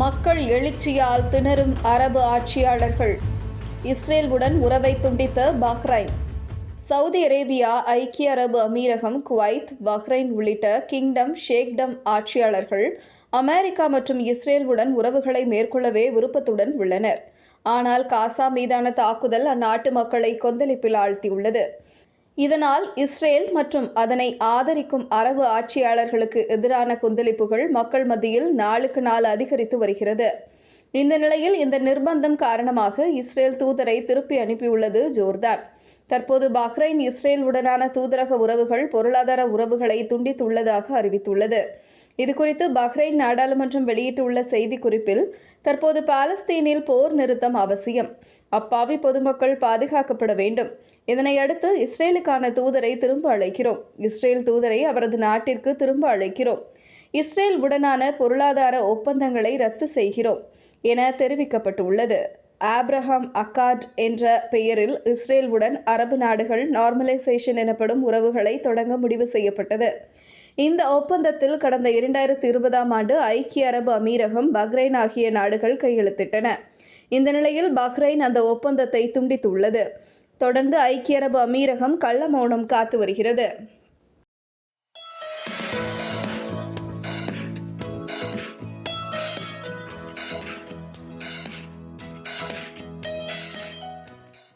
மக்கள் எழுச்சியால் திணறும் அரபு ஆட்சியாளர்கள். இஸ்ரேலுடன் உறவை துண்டித்த பஹ்ரைன். சவுதி அரேபியா ஐக்கிய அரபு அமீரகம் குவைத் பஹ்ரைன் உள்ளிட்ட கிங்டம் ஷேக்டம் ஆட்சியாளர்கள் அமெரிக்கா மற்றும் இஸ்ரேலுடன் உறவுகளை மேற்கொள்ளவே விருப்பத்துடன் உள்ளனர். ஆனால் காசா மீதான தாக்குதல் அந்நாட்டு மக்களை கொந்தளிப்பில் ஆழ்த்தியுள்ளது. இதனால் இஸ்ரேல் மற்றும் அதனை ஆதரிக்கும் அரபு ஆட்சியாளர்களுக்கு எதிரான கொந்தளிப்புகள் மக்கள் மத்தியில் நாளுக்கு நாள் அதிகரித்து வருகிறது. இந்த நிலையில் இந்த நிர்பந்தம் காரணமாக இஸ்ரேல் தூதரை திருப்பி அனுப்பியுள்ளது ஜோர்தான். தற்போது பஹ்ரைன் இஸ்ரேலுடனான தூதரக உறவுகள் பொருளாதார உறவுகளை துண்டித்துள்ளதாக அறிவித்துள்ளது. இதுகுறித்து பஹ்ரைன் நாடாளுமன்றம் வெளியிட்டுள்ள செய்திக்குறிப்பில் தற்போது பாலஸ்தீனில் போர் நிறுத்தம் அவசியம். அப்பாவி பொதுமக்கள் பாதுகாக்கப்பட வேண்டும். இதனை அடுத்து இஸ்ரேலுக்கான தூதரை திரும்ப அழைக்கிறோம். இஸ்ரேல் தூதரை அவரது நாட்டிற்கு திரும்ப அழைக்கிறோம். இஸ்ரேல் உடனான பொருளாதார ஒப்பந்தங்களை ரத்து செய்கிறோம் என தெரிவிக்கப்பட்டுள்ளது. ஆப்ரஹாம் அக்காட் என்ற பெயரில் இஸ்ரேலுடன் அரபு நாடுகள் நார்மலைசேஷன் எனப்படும் உறவுகளை தொடங்க முடிவு செய்யப்பட்டது. இந்த ஒப்பந்தத்தில் கடந்த இரண்டாயிரத்தி இருபதாம் ஆண்டு ஐக்கிய அரபு அமீரகம் பஹ்ரைன் ஆகிய நாடுகள் கையெழுத்திட்டன. இந்த நிலையில் பஹ்ரைன் அந்த ஒப்பந்தத்தை துண்டித்துள்ளது. தொடர்ந்து ஐக்கிய அரபு அமீரகம் கள்ள மௌனம் காத்து வருகிறது.